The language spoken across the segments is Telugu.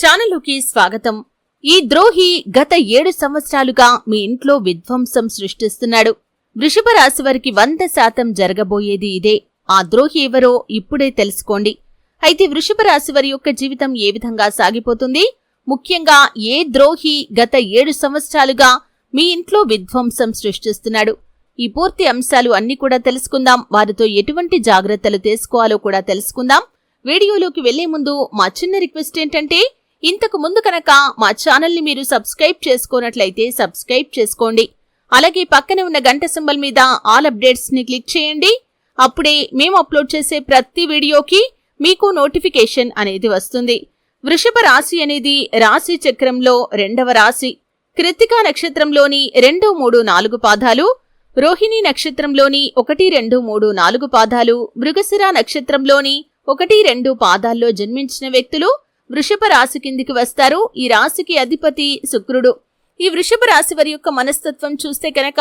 ఛానల్లోకి స్వాగతం. ఈ ద్రోహి గత ఏడు సంవత్సరాలుగా మీ ఇంట్లో విధ్వంసం సృష్టిస్తున్నాడు. వృషభ రాశి వారికి వంద శాతం జరగబోయేది ఇదే. ఆ ద్రోహి ఎవరో ఇప్పుడే తెలుసుకోండి. అయితే వృషభ రాశి వారి యొక్క జీవితం ఏ విధంగా సాగిపోతుంది? ముఖ్యంగా ఏ ద్రోహి గత ఏడు సంవత్సరాలుగా మీ ఇంట్లో విధ్వంసం సృష్టిస్తున్నాడు? ఈ పూర్తి అంశాలు అన్ని కూడా తెలుసుకుందాం. వారితో ఎటువంటి జాగ్రత్తలు తీసుకోవాలో కూడా తెలుసుకుందాం. వీడియోలోకి వెళ్ళే ముందు మా చిన్న రిక్వెస్ట్ ఏంటంటే ఇంతకు ముందు కనుక మా ఛానల్ని మీరు సబ్స్క్రైబ్ చేసుకున్నట్లయితే సబ్స్క్రైబ్ చేసుకోండి. అలాగే పక్కనే ఉన్న గంట సింబల్ మీద ఆల్ అప్డేట్స్ని క్లిక్ చేయండి. అప్పుడే మేము అప్లోడ్ చేసే ప్రతి వీడియోకి మీకు నోటిఫికేషన్ అనేది వస్తుంది. వృషభ రాశి అనేది రాశి చక్రంలో రెండవ రాశి. కృతికా నక్షత్రంలోని రెండు మూడు నాలుగు పాదాలు రోహిణి నక్షత్రంలోని ఒకటి రెండు మూడు నాలుగు పాదాలు మృగశిర నక్షత్రంలోని ఒకటి రెండు పాదాల్లో జన్మించిన వ్యక్తులు వృషభ రాశి కిందికి వస్తారు. ఈ రాశికి అధిపతి శుక్రుడు. ఈ వృషభ రాశి వారి యొక్క మనస్తత్వం చూస్తే కనుక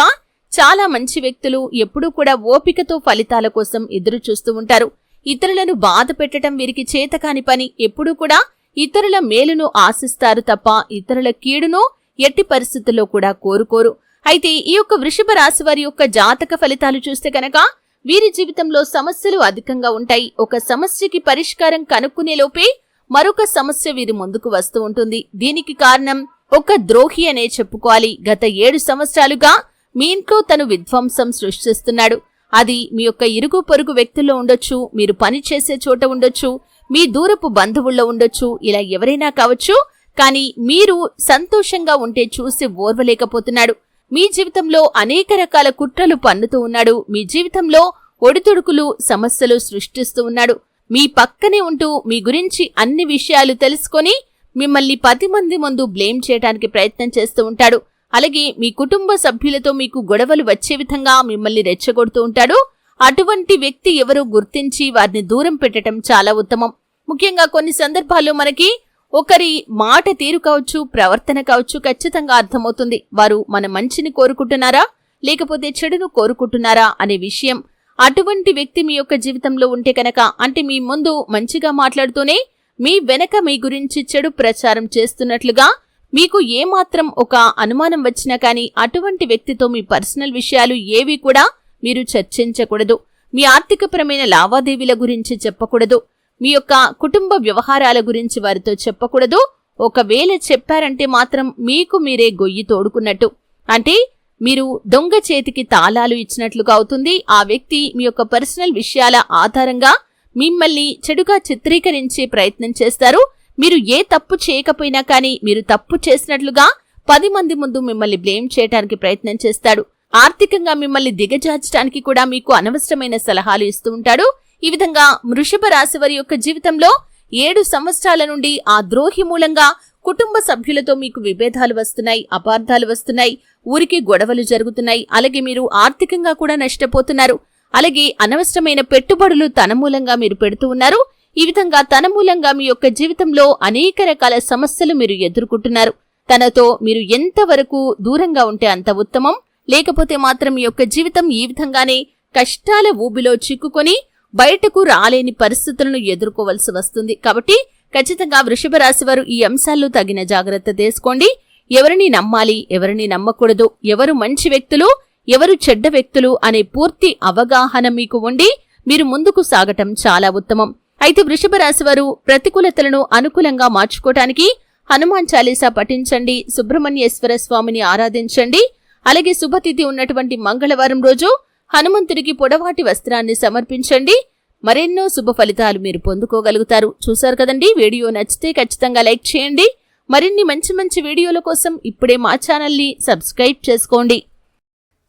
చాలా మంచి వ్యక్తులు ఎప్పుడూ కూడా ఓపికతో ఫలితాల కోసం ఎదురు చూస్తూ ఉంటారు. ఇతరులను బాధ పెట్టడం వీరికి చేతకాని పని. ఎప్పుడూ కూడా ఇతరుల మేలును ఆశిస్తారు తప్ప ఇతరుల కీడును ఎట్టి పరిస్థితుల్లో కూడా కోరుకోరు. అయితే ఈ యొక్క వృషభ రాశి వారి యొక్క జాతక ఫలితాలు చూస్తే కనుక వీరి జీవితంలో సమస్యలు అధికంగా ఉంటాయి. ఒక సమస్యకి పరిష్కారం కనుక్కునే లోపే మరొక సమస్య వీరి ముందుకు వస్తూ ఉంటుంది. దీనికి కారణం ఒక ద్రోహి అనే చెప్పుకోవాలి. గత ఏడు సంవత్సరాలుగా మీ ఇంట్లో తను విధ్వంసం సృష్టిస్తున్నాడు. అది మీ యొక్క ఇరుగు పొరుగు వ్యక్తుల్లో ఉండొచ్చు మీరు పని చేసే చోట ఉండొచ్చు మీ దూరపు బంధువుల్లో ఉండొచ్చు ఇలా ఎవరైనా కావచ్చు. కానీ మీరు సంతోషంగా ఉంటే చూసి ఓర్వలేకపోతున్నాడు. మీ జీవితంలో అనేక రకాల కుట్రలు పన్నుతూ ఉన్నాడు. మీ జీవితంలో ఒడిదుడుకులు సమస్యలు సృష్టిస్తూ ఉన్నాడు. మీ పక్కనే ఉంటూ మీ గురించి అన్ని విషయాలు తెలుసుకొని మిమ్మల్ని పది మంది ముందు బ్లేమ్ చేయడానికి ప్రయత్నం చేస్తూ ఉంటాడు. అలాగే మీ కుటుంబ సభ్యులతో మీకు గొడవలు వచ్చే విధంగా మిమ్మల్ని రెచ్చగొడుతూ ఉంటాడు. అటువంటి వ్యక్తి ఎవరో గుర్తించి వారిని దూరం పెట్టడం చాలా ఉత్తమం. ముఖ్యంగా కొన్ని సందర్భాల్లో మనకి ఒకరి మాట తీరు కావచ్చు ప్రవర్తన కావచ్చు ఖచ్చితంగా అర్థమవుతుంది. వారు మన మంచిని కోరుకుంటున్నారా? లేకపోతే చెడును కోరుకుంటున్నారా? అనే విషయం అటువంటి వ్యక్తి మీ యొక్క జీవితంలో ఉంటే కనుక అంటే మీ ముందు మంచిగా మాట్లాడుతూనే మీ వెనక మీ గురించి చెడు ప్రచారం చేస్తున్నట్లుగా మీకు ఏమాత్రం ఒక అనుమానం వచ్చినా కానీ అటువంటి వ్యక్తితో మీ పర్సనల్ విషయాలు ఏవి కూడా మీరు చర్చించకూడదు. మీ ఆర్థికపరమైన లావాదేవీల గురించి చెప్పకూడదు. మీ యొక్క కుటుంబ వ్యవహారాల గురించి వారితో చెప్పకూడదు. ఒకవేళ చెప్పారంటే మాత్రం మీకు మీరే గొయ్యి తోడుకున్నట్టు. అంటే మీరు దొంగ చేతికి తాళాలు ఇచ్చినట్లుగా అవుతుంది. ఆ వ్యక్తి మీ యొక్క పర్సనల్ విషయాల ఆధారంగా మిమ్మల్ని చెడుగా చిత్రీకరించే ప్రయత్నం చేస్తారు. మీరు ఏ తప్పు చేయకపోయినా కానీ మీరు తప్పు చేసినట్లుగా పది మంది ముందు మిమ్మల్ని బ్లేమ్ చేయడానికి ప్రయత్నం చేస్తాడు. ఆర్థికంగా మిమ్మల్ని దిగజార్చడానికి కూడా మీకు అనవసరమైన సలహాలు ఇస్తూ ఉంటాడు. ఈ విధంగా వృషభ రాశి వారి యొక్క జీవితంలో ఏడు సంవత్సరాల నుండి ఆ ద్రోహి మూలంగా కుటుంబ సభ్యులతో మీకు విభేదాలు వస్తున్నాయి అపార్థాలు వస్తున్నాయి ఊరికి గొడవలు జరుగుతున్నాయి అలాగే మీరు ఆర్థికంగా కూడా నష్టపోతున్నారు. అలాగే అనవసరమైన పెట్టుబడులు తన మూలంగా మీరు పెడుతూ ఉన్నారు. ఈ విధంగా తన మూలంగా మీ యొక్క జీవితంలో అనేక రకాల సమస్యలు మీరు ఎదుర్కొంటున్నారు. తనతో మీరు ఎంతవరకు దూరంగా ఉంటే అంత ఉత్తమం. లేకపోతే మాత్రం మీ యొక్క జీవితం ఈ విధంగానే కష్టాల ఊబిలో చిక్కుకొని బయటకు రాలేని పరిస్థితులను ఎదుర్కోవలసి వస్తుంది. కాబట్టి ఖచ్చితంగా వృషభ రాశి వారు ఈ అంశాల్లో తగిన జాగ్రత్త తీసుకోండి. ఎవరిని నమ్మాలి ఎవరిని నమ్మకూడదు ఎవరు మంచి వ్యక్తులు ఎవరు చెడ్డ వ్యక్తులు అనే పూర్తి అవగాహన మీకు ఉండి మీరు ముందుకు సాగటం చాలా ఉత్తమం. అయితే వృషభ రాశి వారు ప్రతికూలతలను అనుకూలంగా మార్చుకోవటానికి హనుమాన్ చాలీసా పఠించండి సుబ్రహ్మణ్యేశ్వర స్వామిని ఆరాధించండి అలాగే శుభతిథి ఉన్నటువంటి మంగళవారం రోజు హనుమంతుడికి పొడవాటి వస్త్రాన్ని సమర్పించండి మరెన్నో శుభ ఫలితాలు మీరు పొందుకోగలుగుతారు. చూశారు కదండి? వీడియో నచ్చితే ఖచ్చితంగా లైక్ చేయండి. మరిన్ని మంచి మంచి వీడియోల కోసం ఇప్పుడే మా ఛానల్ని సబ్స్క్రైబ్ చేసుకోండి.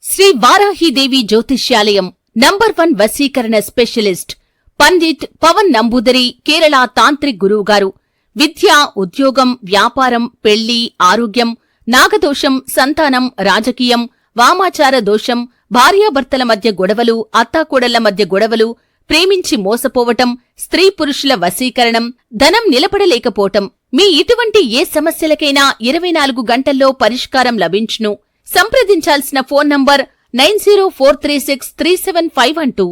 శ్రీ వారాహిదేవి జ్యోతిష్యాలయం నంబర్ వన్ వశీకరణ స్పెషలిస్ట్ పండిట్ పవన్ నంబూదరి కేరళ తాంత్రిక్ గురువు గారు. విద్య ఉద్యోగం వ్యాపారం పెళ్ళి ఆరోగ్యం నాగదోషం సంతానం రాజకీయం వామాచార దోషం భార్యాభర్తల మధ్య గొడవలు అత్తాకోడళ్ళ మధ్య గొడవలు ప్రేమించి మోసపోవటం స్త్రీ పురుషుల వశీకరణం ధనం నిలబడలేకపోవటం. మీ ఇటువంటి ఏ సమస్యలకైనా ఇరవై నాలుగు గంటల్లో పరిష్కారం లభించును. సంప్రదించాల్సిన phone number nine zero four three six three seven five one two.